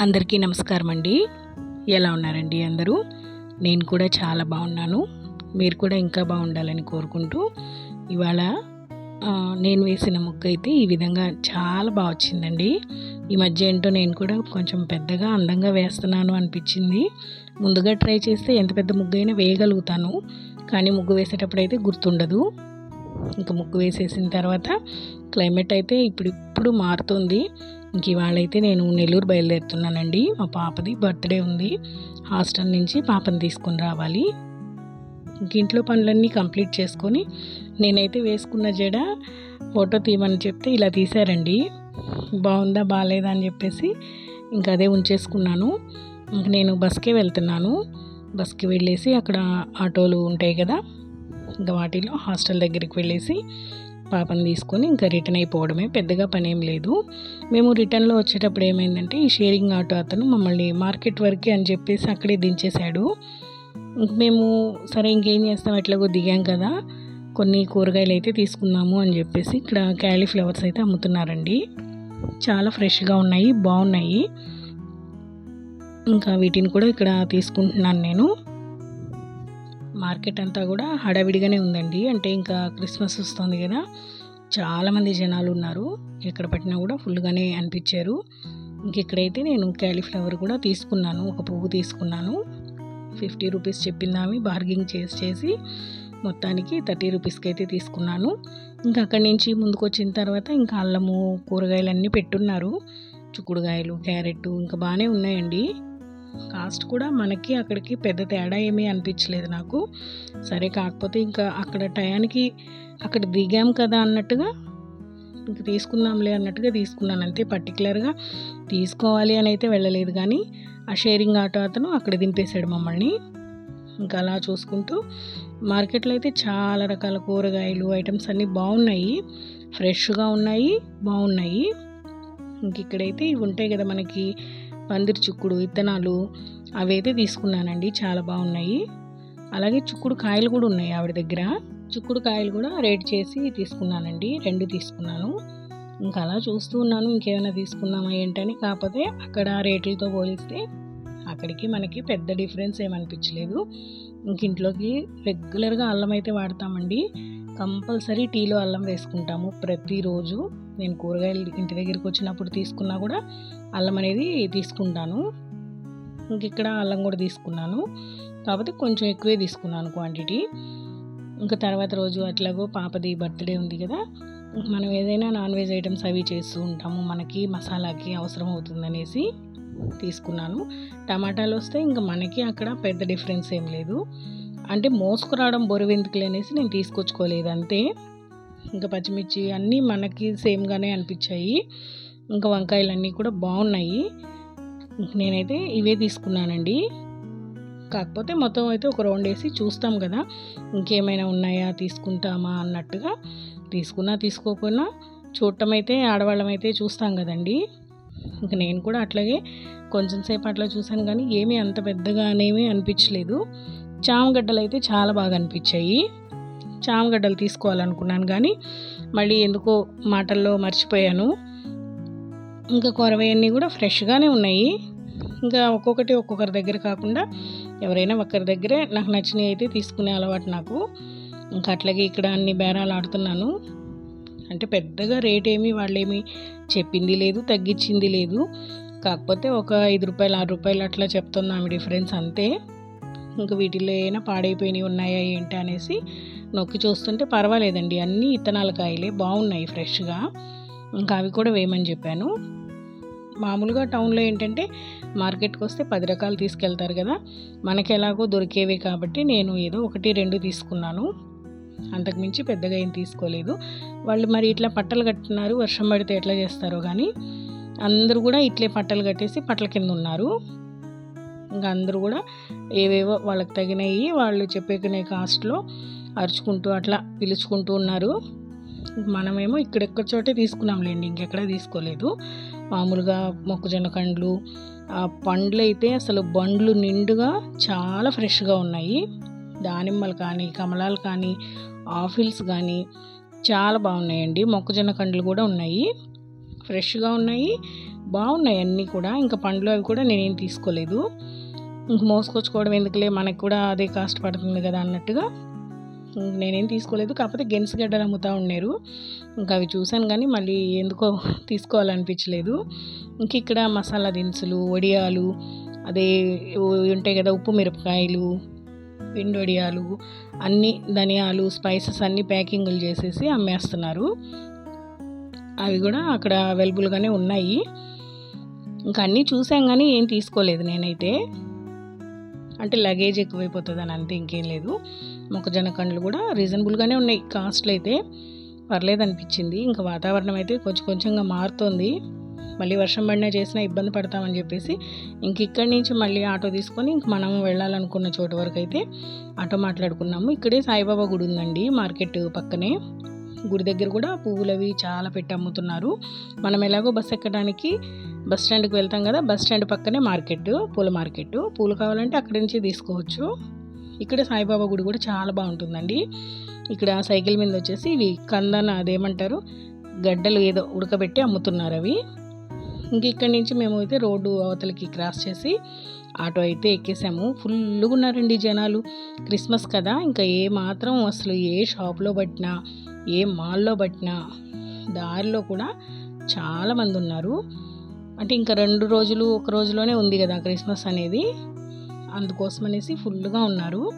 అందరికీ నమస్కారం అండి ఎలా ఉన్నారండి అందరూ? నేను కూడా చాలా బాగున్నాను. మీరు కూడా ఇంకా బాగుండాలని కోరుకుంటూ ఇవాళ నేను వేసిన ముగ్గు అయితే ఈ విధంగా చాలా బాగా వచ్చిందండి. ఈ మధ్య ఏంటో నేను కూడా కొంచెం పెద్దగా అందంగా వేస్తున్నాను అనిపించింది. ముందుగా ట్రై చేస్తే ఎంత పెద్ద ముగ్గు అయినా వేయగలుగుతాను. కానీ ముగ్గు వేసేటప్పుడు అయితే గుర్తుండదు. ఇంకా ముగ్గు వేసేసిన తర్వాత క్లైమేట్ అయితే ఇప్పుడు ఇప్పుడు మారుతుంది. ఇంక ఇవాళైతే నేను నెల్లూరు బయలుదేరుతున్నానండి. మా పాపది బర్త్డే ఉంది. హాస్టల్ నుంచి పాపని తీసుకొని రావాలి. ఇంక ఇంట్లో పనులన్నీ కంప్లీట్ చేసుకొని నేనైతే వేసుకున్న జడ ఫోటో తీయమని చెప్తే ఇలా తీశారండి. బాగుందా బాగాలేదా అని చెప్పేసి ఇంకా అదే ఉంచేసుకున్నాను. ఇంక నేను బస్కే వెళ్తున్నాను. బస్కి వెళ్ళేసి అక్కడ ఆటోలు ఉంటాయి కదా ఇంకా వాటిలో హాస్టల్ దగ్గరికి వెళ్ళేసి పాపని తీసుకొని ఇంకా రిటర్న్ అయిపోవడమే. పెద్దగా పని ఏం లేదు. మేము రిటర్న్లో వచ్చేటప్పుడు ఏమైందంటే ఈ షేరింగ్ ఆటో అతను మమ్మల్ని మార్కెట్ వరకే అని చెప్పేసి అక్కడే దించేశాడు. ఇంక మేము సరే ఇంకేం చేస్తాం? ఎట్లాగో దిగాం కదా. కొన్ని కూరగాయలు అయితే తీసుకుందాము అని చెప్పేసి ఇక్కడ క్యాలీఫ్లవర్స్ అయితే అమ్ముతున్నారండి. చాలా ఫ్రెష్గా ఉన్నాయి బాగున్నాయి. ఇంకా వీటిని కూడా ఇక్కడ తీసుకుంటున్నాను నేను. మార్కెట్ అంతా కూడా హడావిడిగానే ఉందండి. అంటే ఇంకా క్రిస్మస్ వస్తుంది కదా చాలామంది జనాలు ఉన్నారు. ఎక్కడ పట్టినా కూడా ఫుల్గానే అనిపించారు. ఇంక ఇక్కడైతే నేను క్యాలీఫ్లవర్ కూడా తీసుకున్నాను. ఒక పువ్వు తీసుకున్నాను. ఫిఫ్టీ రూపీస్ చెప్పిందామి బార్గింగ్ చేసి చేసి మొత్తానికి థర్టీ రూపీస్కి అయితే తీసుకున్నాను. ఇంకా అక్కడి నుంచి ముందుకు వచ్చిన తర్వాత ఇంకా అల్లము కూరగాయలు అన్నీ పెట్టున్నారు. చుక్కుడుగాయలు క్యారెట్ ఇంకా బాగానే ఉన్నాయండి. కాస్ట్ కూడా మనకి అక్కడికి పెద్ద తేడా ఏమీ అనిపించలేదు నాకు. సరే కాకపోతే ఇంకా అక్కడ టయానికి అక్కడ దిగాం కదా అన్నట్టుగా ఇంక తీసుకుందాంలే అన్నట్టుగా తీసుకున్నాను. అంతే పర్టికులర్గా తీసుకోవాలి అని అయితే వెళ్ళలేదు కానీ ఆ షేరింగ్ ఆటో అతను అక్కడ దింపేశాడు మమ్మల్ని. ఇంకా అలా చూసుకుంటూ మార్కెట్లో అయితే చాలా రకాల కూరగాయలు ఐటమ్స్ అన్నీ బాగున్నాయి. ఫ్రెష్గా ఉన్నాయి బాగున్నాయి. ఇంక ఇక్కడైతే ఇవి ఉంటాయి కదా మనకి పందిరి చిక్కుడు విత్తనాలు అవి అయితే తీసుకున్నానండి. చాలా బాగున్నాయి. అలాగే చిక్కుడు కాయలు కూడా ఉన్నాయి ఆవిడ దగ్గర. చిక్కుడు కాయలు కూడా రేట్ చేసి తీసుకున్నానండి. రెండు తీసుకున్నాను. ఇంకా అలా చూస్తూ ఉన్నాను. ఇంకేమైనా తీసుకుందామా ఏంటని. కాకపోతే అక్కడ రేట్లతో పోలిస్తే అక్కడికి మనకి పెద్ద డిఫరెన్స్ ఏమనిపించలేదు. ఇంక ఇంట్లోకి రెగ్యులర్గా అల్లం అయితే వాడతామండి. కంపల్సరీ టీలో అల్లం వేసుకుంటాము ప్రతిరోజు. నేను కూరగాయలు ఇంటి దగ్గరికి వచ్చినప్పుడు తీసుకున్నా కూడా అల్లం అనేది తీసుకుంటాను. ఇంక ఇక్కడ అల్లం కూడా తీసుకున్నాను. కాకపోతే కొంచెం ఎక్కువే తీసుకున్నాను క్వాంటిటీ. ఇంకా తర్వాత రోజు అట్లాగో పాపది బర్త్డే ఉంది కదా మనం ఏదైనా నాన్ వెజ్ ఐటమ్స్ అవి చేస్తూ ఉంటాము. మనకి మసాలాకి అవసరం అవుతుందనేసి తీసుకున్నాను. టమాటాలు వస్తే ఇంకా మనకి అక్కడ పెద్ద డిఫరెన్స్ ఏం లేదు. అంటే మోసుకురావడం బొరువెందుకులే అనేసి నేను తీసుకొచ్చుకోలేదు. అంతే. ఇంకా పచ్చిమిర్చి అన్నీ మనకి సేమ్గానే అనిపించాయి. ఇంకా వంకాయలు అన్నీ కూడా బాగున్నాయి. నేనైతే ఇవే తీసుకున్నానండి. కాకపోతే మొత్తం అయితే ఒక రౌండ్ వేసి చూస్తాం కదా ఇంకేమైనా ఉన్నాయా తీసుకుంటామా అన్నట్టుగా. తీసుకున్నా తీసుకోకున్నా చూడటం అయితే ఆడవాళ్ళం అయితే చూస్తాం కదండి. ఇంక నేను కూడా అట్లాగే కొంచెం సేపు అట్లా చూశాను కానీ ఏమీ అంత పెద్దగా అనేవి అనిపించలేదు. చామగడ్డలు అయితే చాలా బాగా అనిపించాయి. చామగడ్డలు తీసుకోవాలనుకున్నాను కానీ మళ్ళీ ఎందుకో మాటల్లో మర్చిపోయాను. ఇంకా కొరవయన్నీ కూడా ఫ్రెష్గానే ఉన్నాయి. ఇంకా ఒక్కొక్కటి ఒక్కొక్కరి దగ్గర కాకుండా ఎవరైనా ఒకరి దగ్గరే నాకు నచ్చినవి అయితే తీసుకునే అలవాటు నాకు. ఇంకా అట్లాగే ఇక్కడ అన్ని బేరాలు ఆడుతున్నాను. అంటే పెద్దగా రేట్ ఏమి వాళ్ళేమి చెప్పింది లేదు తగ్గించింది లేదు. కాకపోతే ఒక ఐదు రూపాయలు ఆరు రూపాయలు అట్లా చెప్తుంది ఆమె డిఫరెన్స్ అంతే. ఇంకా వీటిలో ఏమైనా పాడైపోయినవి ఉన్నాయా ఏంటి అనేసి నొక్కి చూస్తుంటే పర్వాలేదండి. అన్నీ ఇత్తనాల కాయలే బాగున్నాయి ఫ్రెష్గా. ఇంకా అవి కూడా వేయమని చెప్పాను. మామూలుగా టౌన్లో ఏంటంటే మార్కెట్కి వస్తే పది రకాలు తీసుకెళ్తారు కదా. మనకి ఎలాగో దొరికేవి కాబట్టి నేను ఏదో ఒకటి రెండు తీసుకున్నాను. అంతకుమించి పెద్దగా ఏం తీసుకోలేదు. వాళ్ళు మరి ఇట్లా పట్టలు కట్టున్నారు వర్షం పడితే ఎట్లా చేస్తారో కానీ అందరూ కూడా ఇట్లే పట్టలు కట్టేసి పట్టల కింద ఉన్నారు. ఇంకా అందరూ కూడా ఏవేవో వాళ్ళకి తగినవి వాళ్ళు చెప్పేకునే కాస్ట్లో అరుచుకుంటూ అట్లా పిలుచుకుంటూ ఉన్నారు. మనమేమో ఇక్కడెక్కడ చోటే తీసుకున్నాంలేండి ఇంకెక్కడ తీసుకోలేదు. మామూలుగా మొక్కజొన్న కండ్లు ఆ పండ్లు అయితే అసలు బండ్లు నిండుగా చాలా ఫ్రెష్గా ఉన్నాయి. దానిమ్మలు కానీ కమలాలు కానీ ఆఫిల్స్ కానీ చాలా బాగున్నాయండి. మొక్కజొన్న కండ్లు కూడా ఉన్నాయి. ఫ్రెష్గా ఉన్నాయి బాగున్నాయి అన్నీ కూడా. ఇంకా పండ్లు అవి కూడా నేనేం తీసుకోలేదు. ఇంక మోసుకొచ్చుకోవడం ఎందుకులే? మనకు కూడా అదే కాస్ట్ పడుతుంది కదా అన్నట్టుగా. నేనేం తీసుకోలేదు. కాకపోతే గెన్స్ గడ్డలు అమ్ముతూ ఉన్నారు. ఇంకా అవి చూశాను కానీ మళ్ళీ ఎందుకో తీసుకోవాలనిపించలేదు. ఇంక ఇక్కడ మసాలా దినుసులు వడియాలు అదే ఉంటాయి కదా ఉప్పు మిరపకాయలు పిండి వడియాలు అన్ని ధనియాలు స్పైసెస్ అన్నీ ప్యాకింగ్లు చేసేసి అమ్మేస్తున్నారు. అవి కూడా అక్కడ అవైలబుల్గానే ఉన్నాయి. ఇంకా అన్నీ చూసాం కానీ ఏం తీసుకోలేదు నేనైతే. అంటే లగేజ్ ఎక్కువైపోతుంది అని అంతే ఇంకేం లేదు. మొక్కజొన్న కండ్లు కూడా రీజనబుల్గానే ఉన్నాయి. కాస్ట్లు అయితే పర్లేదు అనిపించింది. ఇంకా వాతావరణం అయితే కొంచెం కొంచెంగా మారుతోంది. మళ్ళీ వర్షం పడినా చేసినా ఇబ్బంది పడతామని చెప్పేసి ఇంక ఇక్కడి నుంచి మళ్ళీ ఆటో తీసుకొని ఇంక మనం వెళ్ళాలనుకున్న చోటు వరకు అయితే ఆటో మాట్లాడుకున్నాము. ఇక్కడే సాయిబాబా గుడి ఉందండి మార్కెట్ పక్కనే. గుడి దగ్గర కూడా పువ్వులు అవి చాలా పెట్టి అమ్ముతున్నారు. మనం ఎలాగో బస్ ఎక్కడానికి బస్ స్టాండ్కి వెళ్తాం కదా బస్ స్టాండ్ పక్కనే మార్కెట్ పూల మార్కెట్ పూలు కావాలంటే అక్కడి నుంచి తీసుకోవచ్చు. ఇక్కడ సాయిబాబా గుడి కూడా చాలా బాగుంటుందండి. ఇక్కడ సైకిల్ మీద వచ్చేసి ఇవి కందన అదేమంటారు? గడ్డలు ఏదో ఉడకబెట్టి అమ్ముతున్నారు అవి. ఇంక ఇక్కడి నుంచి మేము అయితే రోడ్డు అవతలకి క్రాస్ చేసి ఆటో అయితే ఎక్కేసాము. ఫుల్గా ఉన్నారండి జనాలు. క్రిస్మస్ కదా ఇంకా ఏ మాత్రం అసలు ఏ షాప్లో పట్టినా ఏ మాల్లో పట్టినా దారిలో కూడా చాలామంది ఉన్నారు. అంటే ఇంకా రెండు రోజులు ఒక రోజులోనే ఉంది కదా క్రిస్మస్ అనేది. అందుకోసం అనేసి ఫుల్గా ఉన్నారు.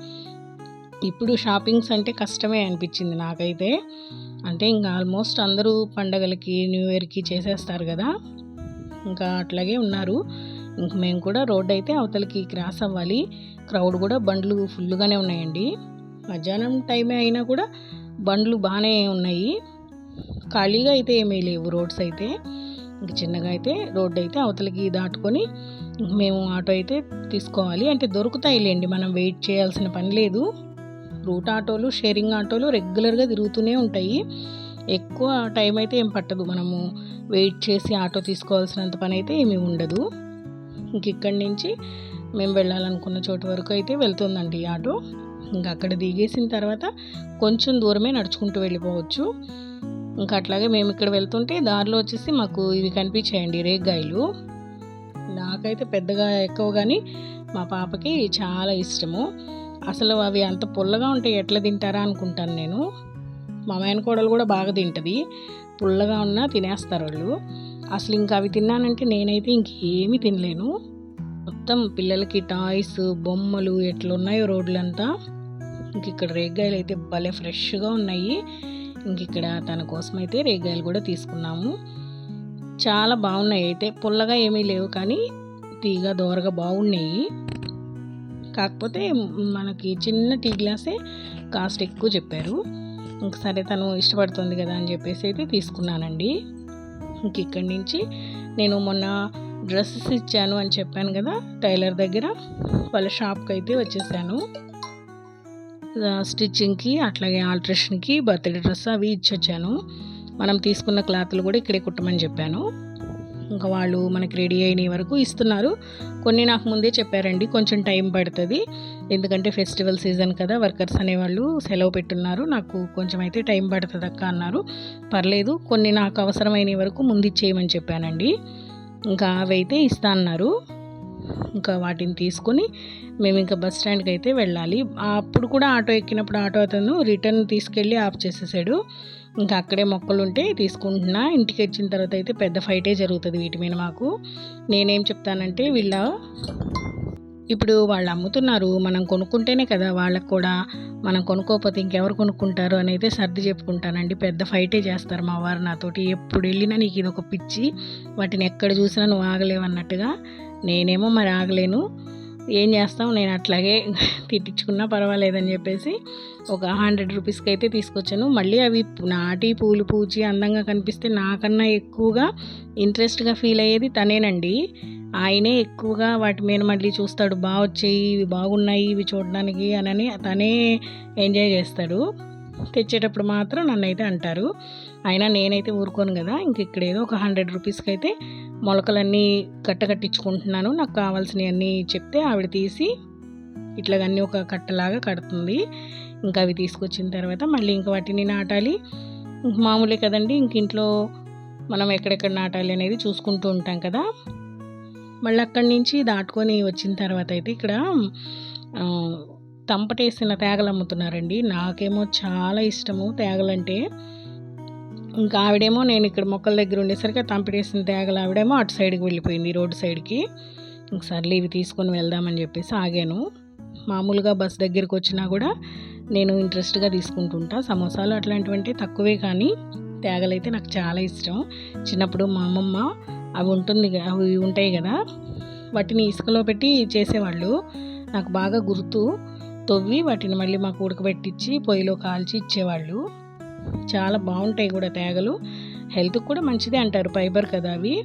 ఇప్పుడు షాపింగ్స్ అంటే కష్టమే అనిపించింది నాకైతే. అంటే ఇంకా ఆల్మోస్ట్ అందరూ పండగలకి న్యూ ఇయర్కి చేసేస్తారు కదా. ఇంకా అట్లాగే ఉన్నారు. ఇంక మేము కూడా రోడ్ అయితే అవతలకి క్రాస్ అవ్వాలి. క్రౌడ్ కూడా బండ్లు ఫుల్గానే ఉన్నాయండి. మధ్యాహ్నం టైమే అయినా కూడా బండ్లు బాగానే ఉన్నాయి. ఖాళీగా అయితే ఏమీ లేవు రోడ్స్ అయితే. ఇంక చిన్నగా అయితే రోడ్డు అయితే అవతలకి దాటుకొని మేము ఆటో అయితే తీసుకోవాలి. అంటే దొరుకుతాయిలేండి మనం వెయిట్ చేయాల్సిన పని లేదు. రూట్ ఆటోలు షేరింగ్ ఆటోలు రెగ్యులర్గా తిరుగుతూనే ఉంటాయి. ఎక్కువ టైం అయితే ఏం పట్టదు. మనము వెయిట్ చేసి ఆటో తీసుకోవాల్సినంత పని అయితే ఏమీ ఉండదు. ఇంక ఇక్కడి నుంచి మేము వెళ్ళాలనుకున్న చోటు వరకు అయితే వెళ్తుందండి ఆటో. ఇంకా అక్కడ దిగేసిన తర్వాత కొంచెం దూరమే నడుచుకుంటూ వెళ్ళిపోవచ్చు. ఇంకా అట్లాగే మేము ఇక్కడ వెళ్తుంటే దారిలో వచ్చేసి మాకు ఇవి కనిపించాయండి రేగ్గాయలు. నాకైతే పెద్దగా ఎక్కువ కానీ మా పాపకి చాలా ఇష్టము. అసలు అవి అంత పుల్లగా ఉంటాయి ఎట్లా తింటారా అనుకుంటాను నేను. మా మేనకోడలు కూడా బాగా తింటుంది. పుల్లగా ఉన్నా తినేస్తారు వాళ్ళు. అసలు ఇంకా అవి తిన్నానంటే నేనైతే ఇంకేమీ తినలేను. మొత్తం పిల్లలకి టాయ్స్ బొమ్మలు ఎట్లున్నాయో రోడ్లంతా. ఇంక ఇక్కడ రేగ్గాయలు అయితే భలే ఫ్రెష్గా ఉన్నాయి. ఇంక ఇక్కడ తన కోసం అయితే రేగాయలు కూడా తీసుకున్నాము. చాలా బాగున్నాయి అయితే. పుల్లగా ఏమీ లేవు కానీ తీగ దోరగా బాగున్నాయి. కాకపోతే మనకి చిన్న టీ గ్లాసే కాస్ట్ ఎక్కువ చెప్పారు. ఇంకసారి తను ఇష్టపడుతుంది కదా అని చెప్పేసి అయితే తీసుకున్నానండి. ఇంక ఇక్కడి నుంచి నేను మొన్న డ్రెస్సెస్ ఇచ్చాను అని చెప్పాను కదా టైలర్ దగ్గర. వాళ్ళ షాప్కి అయితే వచ్చేసాను. స్టిచ్చింగ్కి అట్లాగే ఆల్ట్రేషన్కి బర్త్డే డ్రెస్ అవి ఇచ్చొచ్చాను. మనం తీసుకున్న క్లాత్లు కూడా ఇక్కడే కుట్టమని చెప్పాను. ఇంకా వాళ్ళు మనకి రెడీ అయిన వరకు ఇస్తున్నారు. కొన్ని నాకు ముందే చెప్పారండి కొంచెం టైం పడుతుంది. ఎందుకంటే ఫెస్టివల్ సీజన్ కదా వర్కర్స్ అనేవాళ్ళు సెలవు పెట్టున్నారు. నాకు కొంచెం అయితే టైం పడుతుంది అక్క అన్నారు. పర్లేదు కొన్ని నాకు అవసరమైన వరకు ముందు ఇచ్చేయమని చెప్పానండి. ఇంకా అవి అయితే ఇస్తా అన్నారు. ఇంకా వాటిని తీసుకొని మేము ఇంకా బస్ స్టాండ్కి అయితే వెళ్ళాలి. అప్పుడు కూడా ఆటో ఎక్కినప్పుడు ఆటో అతను రిటర్న్ తీసుకెళ్ళి ఆఫ్ చేసేసాడు. ఇంకా అక్కడే మొక్కలు ఉంటే తీసుకుంటున్నా. ఇంటికి వచ్చిన తర్వాత అయితే పెద్ద ఫైటే జరుగుతుంది వీటి మీద మాకు. నేనేం చెప్తానంటే వీళ్ళ ఇప్పుడు వాళ్ళు అమ్ముతున్నారు. మనం కొనుక్కుంటేనే కదా వాళ్ళకు కూడా. మనం కొనుక్కోకపోతే ఇంకెవరు కొనుక్కుంటారు అని అయితే సర్ది చెప్పుకుంటానండి. పెద్ద ఫైటే చేస్తారు మా వారు నాతోటి. ఎప్పుడు వెళ్ళినా నీకు ఇది ఒక పిచ్చి. వాటిని ఎక్కడ చూసినా నువ్వు ఆగలేవన్నట్టుగా నేనేమో మరి ఆగలేను. ఏం చేస్తాం? నేను అట్లాగే తిట్టించుకున్నా పర్వాలేదని చెప్పేసి ఒక హండ్రెడ్ రూపీస్కి అయితే తీసుకొచ్చాను. మళ్ళీ అవి నాటి పూలు పూచి అందంగా కనిపిస్తే నాకన్నా ఎక్కువగా ఇంట్రెస్ట్గా ఫీల్ అయ్యేది తనేనండి. ఆయనే ఎక్కువగా వాటి మీద మళ్ళీ చూస్తాడు. బాగా వచ్చాయి ఇవి బాగున్నాయి ఇవి చూడడానికి అని తనే ఎంజాయ్ చేస్తాడు. తెచ్చేటప్పుడు మాత్రం నన్ను అయితే అంటారు. అయినా నేనైతే ఊరుకోను కదా. ఇంక ఇక్కడ ఏదో ఒక హండ్రెడ్ రూపీస్కి అయితే మొలకలన్నీ కట్టకట్టించుకుంటున్నాను నాకు కావాల్సినవి అన్నీ చెప్తే ఆవిడ తీసి ఇట్లాగన్నీ ఒక కట్టలాగా కడుతుంది. ఇంకా అవి తీసుకొచ్చిన తర్వాత మళ్ళీ ఇంకా వాటిని నాటాలి. మామూలే కదండి ఇంక ఇంట్లో మనం ఎక్కడెక్కడ నాటాలి అనేది చూసుకుంటూ ఉంటాం కదా. మళ్ళీ అక్కడి నుంచి దాటుకొని వచ్చిన తర్వాత అయితే ఇక్కడ తంపటేసిన తేగలు అమ్ముతున్నారండి. నాకేమో చాలా ఇష్టము తేగలంటే. ఇంకా ఆవిడేమో నేను ఇక్కడ మొక్కల దగ్గర ఉండేసరికి తంపిడేసిన తేగలు ఆవిడేమో అటు సైడ్కి వెళ్ళిపోయింది రోడ్డు సైడ్కి. ఇంక సర్లే ఇవి తీసుకొని వెళ్దామని చెప్పేసి ఆగాను. మామూలుగా బస్ దగ్గరికి వచ్చినా కూడా నేను ఇంట్రెస్ట్గా తీసుకుంటుంటా. సమోసాలు అట్లాంటివంటే తక్కువే కానీ తేగలైతే నాకు చాలా ఇష్టం. చిన్నప్పుడు మా అమ్మమ్మ అవి ఉంటుంది అవి ఉంటాయి కదా వాటిని ఇసుకలో పెట్టి చేసేవాళ్ళు. నాకు బాగా గుర్తు. తొవ్వి వాటిని మళ్ళీ మాకు ఉడకబెట్టించి పొయ్యిలో కాల్చి ఇచ్చేవాళ్ళు. చాలా బాగుంటాయి కూడా తేగలు. హెల్త్కి కూడా మంచిదే అంటారు ఫైబర్ కదా అవి.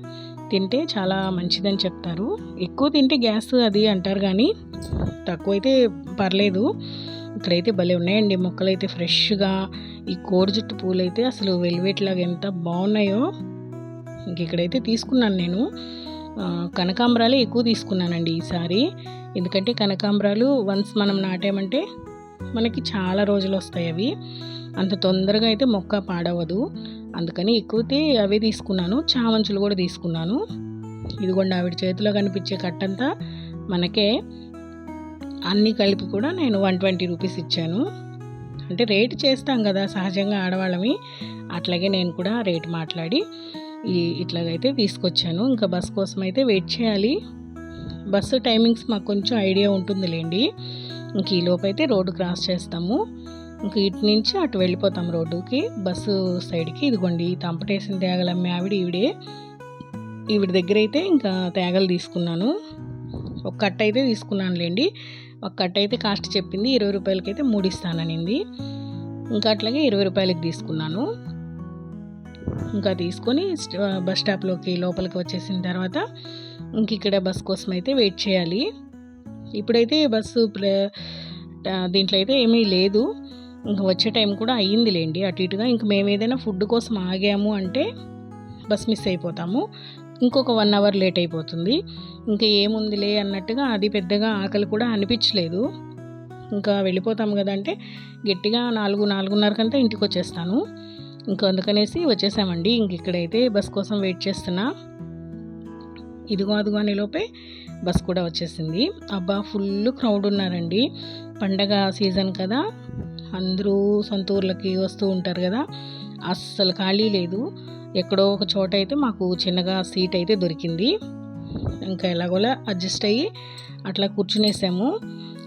తింటే చాలా మంచిదని చెప్తారు. ఎక్కువ తింటే గ్యాస్ అది అంటారు కానీ తక్కువైతే పర్లేదు. ఇక్కడైతే భలే ఉన్నాయండి మొక్కలు అయితే ఫ్రెష్గా. ఈ కోడి జుట్టు పూలు అయితే అసలు వెల్వెట్ లాగా ఎంత బాగున్నాయో. ఇంక ఇక్కడైతే తీసుకున్నాను నేను. కనకాంబరాలే ఎక్కువ తీసుకున్నానండి ఈసారి. ఎందుకంటే కనకాంబరాలు వన్స్ మనం నాటామంటే మనకి చాలా రోజులు వస్తాయి అవి. అంత తొందరగా అయితే మొక్క పాడవదు. అందుకని ఎక్కువతే అవే తీసుకున్నాను. చామంచులు కూడా తీసుకున్నాను. ఇదిగోండి ఆవిడ చేతిలో కనిపించే కట్టంతా మనకే. అన్నీ కలిపి కూడా నేను వన్ ట్వంటీ రూపీస్ ఇచ్చాను. అంటే రేట్ చేస్తాం కదా సహజంగా ఆడవాళ్ళమి అట్లాగే నేను కూడా రేట్ మాట్లాడి ఈ ఇట్లాగైతే తీసుకొచ్చాను. ఇంకా బస్ కోసం అయితే వెయిట్ చేయాలి. బస్సు టైమింగ్స్ మాకు కొంచెం ఐడియా ఉంటుందిలేండి. ఇంక ఈ అయితే రోడ్డు క్రాస్ చేస్తాము. ఇంక ఇటు నుంచి అటు వెళ్ళిపోతాం రోడ్డుకి బస్సు సైడ్కి. ఇదిగోండి తంపటేసిన తేగలు అమ్మే ఆవిడ ఈవిడే. ఈవిడ దగ్గర అయితే ఇంకా తేగలు తీసుకున్నాను. ఒక కట్ట అయితే తీసుకున్నానులేండి. ఒక కట్ట అయితే కాస్ట్ చెప్పింది ఇరవై రూపాయలకి అయితే మూడు ఇస్తాననింది ఇంకా అట్లాగే ఇరవై రూపాయలకి తీసుకున్నాను. ఇంకా తీసుకొని బస్ స్టాప్లోకి లోపలికి వచ్చేసిన తర్వాత ఇంక ఇక్కడ బస్ కోసం అయితే వెయిట్ చేయాలి. ఇప్పుడైతే బస్సు ప్ర- దీంట్లో అయితే ఏమీ లేదు. ఇంకా వచ్చే టైం కూడా అయ్యిందిలేండి. అటు ఇటుగా ఇంక మేము ఏదైనా ఫుడ్ కోసం ఆగాము అంటే బస్ మిస్ అయిపోతాము. ఇంకొక వన్ అవర్ లేట్ అయిపోతుంది. ఇంకా ఏముందిలే అన్నట్టుగా అది పెద్దగా ఆకలి కూడా అనిపించలేదు. ఇంకా వెళ్ళిపోతాం కదా అంటే గట్టిగా నాలుగు నాలుగున్నరకంతా ఇంటికి వచ్చేస్తాను ఇంకా అందుకనేసి వచ్చేసామండి. ఇంక ఇక్కడైతే బస్ కోసం వెయిట్ చేస్తున్నా. ఇదిగో అదిగో లోపే బస్ కూడా వచ్చేసింది. అబ్బా ఫుల్ క్రౌడ్ ఉన్నారండి. పండగ సీజన్ కదా. అందరూ సొంత ఊర్లకి వస్తూ ఉంటారు కదా. అస్సలు ఖాళీ లేదు. ఎక్కడో ఒక చోట అయితే మాకు చిన్నగా సీట్ అయితే దొరికింది. ఇంకా ఎలాగోలా అడ్జస్ట్ అయ్యి అట్లా కూర్చునేసాము.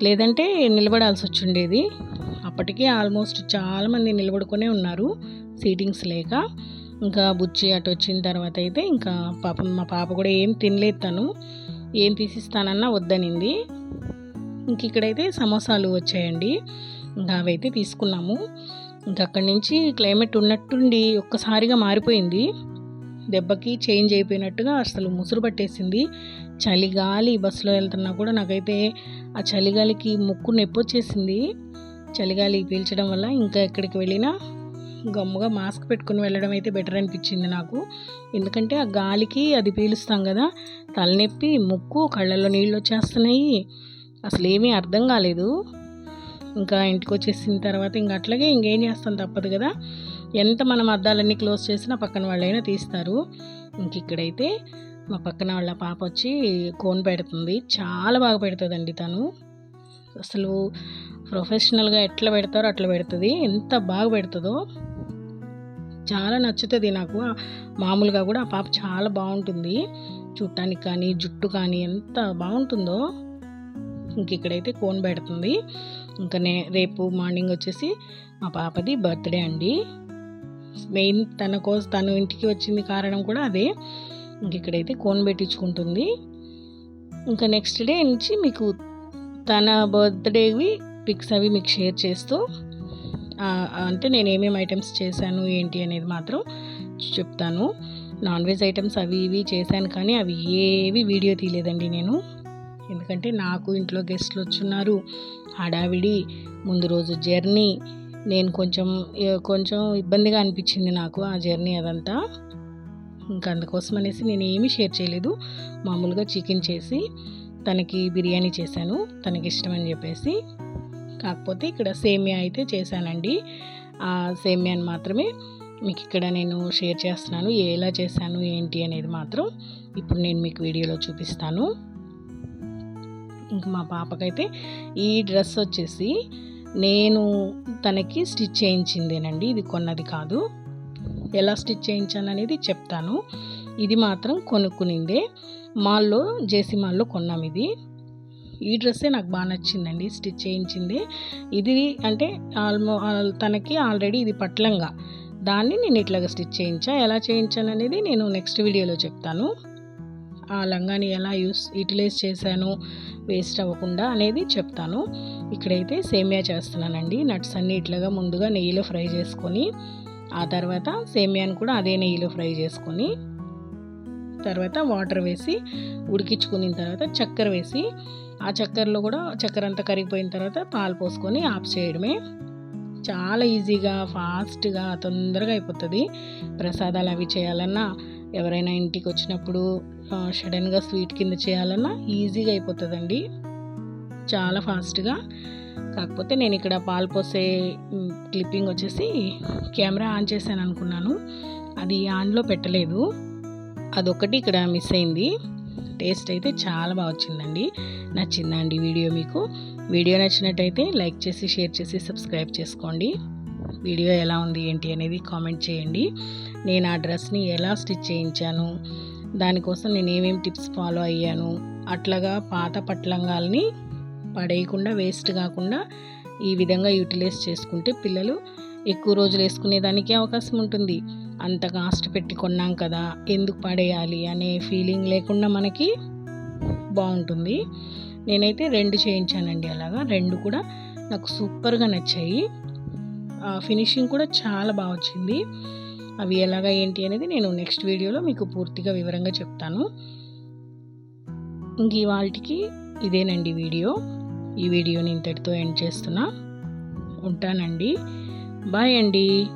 లేదంటే నిలబడాల్సి వచ్చిండేది. అప్పటికే ఆల్మోస్ట్ చాలామంది నిలబడుకునే ఉన్నారు సీటింగ్స్ లేక. ఇంకా బుచ్చి అటు వచ్చిన తర్వాత అయితే ఇంకా పాపం మా పాప కూడా ఏం తినలేదు తను. ఏం తీసిస్తానన్నా వద్దనింది. ఇంక ఇక్కడైతే సమోసాలు వచ్చాయండి. అవైతే తీసుకున్నాము. ఇంకా అక్కడి నుంచి క్లైమేట్ ఉన్నట్టుండి ఒక్కసారిగా మారిపోయింది. దెబ్బకి చేంజ్ అయిపోయినట్టుగా అసలు ముసురు పట్టేసింది. చలిగాలి బస్సులో వెళ్తున్నా కూడా నాకైతే ఆ చలిగాలికి ముక్కు నొప్పి వచ్చేసింది చలిగాలి పీల్చడం వల్ల ఇంకా ఎక్కడికి వెళ్ళినా గమ్ముగా మాస్క్ పెట్టుకుని వెళ్ళడం అయితే బెటర్ అనిపించింది నాకు. ఎందుకంటే ఆ గాలికి అది పీలుస్తాం కదా తలనొప్పి ముక్కు కళ్ళల్లో నీళ్ళు వచ్చేస్తున్నాయి అసలు ఏమీ అర్థం కాలేదు. ఇంకా ఇంటికి వచ్చేసిన తర్వాత ఇంకా అట్లాగే ఇంకేం చేస్తాం తప్పదు కదా. ఎంత మనం అద్దాలన్నీ క్లోజ్ చేసినా పక్కన వాళ్ళైనా తీస్తారు. ఇంక ఇక్కడైతే మా పక్కన వాళ్ళ పాప వచ్చి కోన్ పెడుతుంది. చాలా బాగా పెడుతుందండి తను. అసలు ప్రొఫెషనల్గా ఎట్లా పెడతారో అట్లా పెడుతుంది. ఎంత బాగా పెడుతుందో. చాలా నచ్చుతుంది నాకు. మామూలుగా కూడా ఆ పాప చాలా బాగుంటుంది. చూడటానికి కానీ జుట్టు కానీ ఎంత బాగుంటుందో. ఇంక ఇక్కడైతే కోన్ పెడుతుంది. ఇంకా నే రేపు మార్నింగ్ వచ్చేసి మా పాపది బర్త్డే అండి. మెయిన్ తన కోసం తను ఇంటికి వచ్చింది కారణం కూడా అదే. ఇంక ఇక్కడైతే కోన్ పెట్టించుకుంటుంది. ఇంకా నెక్స్ట్ డే నుంచి మీకు తన బర్త్డేవి పిక్స్ అవి మీకు షేర్ చేస్తూ అంటే నేను ఏమేమి ఐటమ్స్ చేశాను ఏంటి అనేది మాత్రం చెప్తాను. నాన్ వెజ్ ఐటమ్స్ అవి ఇవి చేశాను కానీ అవి ఏవి వీడియో తీయలేదండి నేను. ఎందుకంటే నాకు ఇంట్లో గెస్ట్లు వచ్చున్నారు హడావిడి ముందు రోజు జర్నీ. నేను కొంచెం కొంచెం ఇబ్బందిగా అనిపించింది నాకు ఆ జర్నీ అదంతా. ఇంకా అందుకోసం అనేసి నేను ఏమీ షేర్ చేయలేదు. మామూలుగా చికెన్ చేసి తనకి బిర్యానీ చేశాను. తనకి ఇష్టమని చెప్పేసి. కాకపోతే ఇక్కడ సేమియా అయితే చేశానండి. ఆ సేమియాని మాత్రమే మీకు ఇక్కడ నేను షేర్ చేస్తున్నాను. ఎలా చేశాను ఏంటి అనేది మాత్రం ఇప్పుడు నేను మీకు వీడియోలో చూపిస్తాను. ఇంక మా పాపకైతే ఈ డ్రెస్ వచ్చేసి నేను తనకి స్టిచ్ చేయించిందేనండి. ఇది కొన్నది కాదు. ఎలా స్టిచ్ చేయించాను అనేది చెప్తాను. ఇది మాత్రం కొనుక్కునిందే. మాల్లో జేసీ మాల్లో కొన్నాం ఇది. ఈ డ్రెస్సే నాకు బాగా నచ్చిందండి స్టిచ్ చేయించింది. ఇది అంటే ఆల్మో తనకి ఆల్రెడీ ఇది పట్లంగా. దాన్ని నేను ఇట్లాగా స్టిచ్ చేయించా. ఎలా చేయించాను అనేది నేను నెక్స్ట్ వీడియోలో చెప్తాను. ఆ లంగాని ఎలా యూస్ యూటిలైజ్ చేశాను వేస్ట్ అవ్వకుండా అనేది చెప్తాను. ఇక్కడైతే సేమియా చేస్తున్నానండి. నట్స్ అన్ని ఇట్లాగా ముందుగా నెయ్యిలో ఫ్రై చేసుకొని ఆ తర్వాత సేమియాను కూడా అదే నెయ్యిలో ఫ్రై చేసుకొని తర్వాత వాటర్ వేసి ఉడికించుకున్న తర్వాత చక్కెర వేసి ఆ చక్కెరలో కూడా చక్కెర అంతా కరిగిపోయిన తర్వాత పాలు పోసుకొని ఆఫ్ చేయడమే. చాలా ఈజీగా ఫాస్ట్గా తొందరగా అయిపోతుంది. ప్రసాదాలు అవి చేయాలన్నా ఎవరైనా ఇంటికి వచ్చినప్పుడు సడన్గా స్వీట్ కింద చేయాలన్నా ఈజీగా అయిపోతుందండి. చాలా ఫాస్ట్గా. కాకపోతే నేను ఇక్కడ పాలు పోసే క్లిప్పింగ్ వచ్చేసి కెమెరా ఆన్ చేశాను అనుకున్నాను అది ఆన్లో పెట్టలేదు. అదొకటి ఇక్కడ మిస్ అయింది. టేస్ట్ అయితే చాలా బాగా వచ్చిందండి. నచ్చిందా అండి వీడియో మీకు? వీడియో నచ్చినట్టయితే లైక్ చేసి షేర్ చేసి సబ్స్క్రైబ్ చేసుకోండి. వీడియో ఎలా ఉంది ఏంటి అనేది కామెంట్ చేయండి. నేను ఆ డ్రెస్ని ఎలా స్టిచ్ చేయించాను దానికోసం నేను ఏమేమి టిప్స్ ఫాలో అయ్యాను అట్లాగా పాత పట్లంగాల్ని పడేయకుండా వేస్ట్ కాకుండా ఈ విధంగా యూటిలైజ్ చేసుకుంటే పిల్లలు ఎక్కువ రోజులు వేసుకునేదానికి అవకాశం ఉంటుంది. అంత కాస్ట్ పెట్టి కొన్నాం కదా ఎందుకు పడేయాలి అనే ఫీలింగ్ లేకుండా మనకి బాగుంటుంది. నేనైతే రెండు చేయించానండి అలాగా రెండు కూడా నాకు సూపర్గా నచ్చాయి. ఫినిషింగ్ కూడా చాలా బాగా వచ్చింది. అవి ఎలాగా ఏంటి అనేది నేను నెక్స్ట్ వీడియోలో మీకు పూర్తిగా వివరంగా చెప్తాను. ఇంక ఇవాళకి ఇదేనండి వీడియో. ఈ వీడియోని ఇంతటితో ఎండ్ చేస్తున్నా. ఉంటానండి. బాయ్ అండి.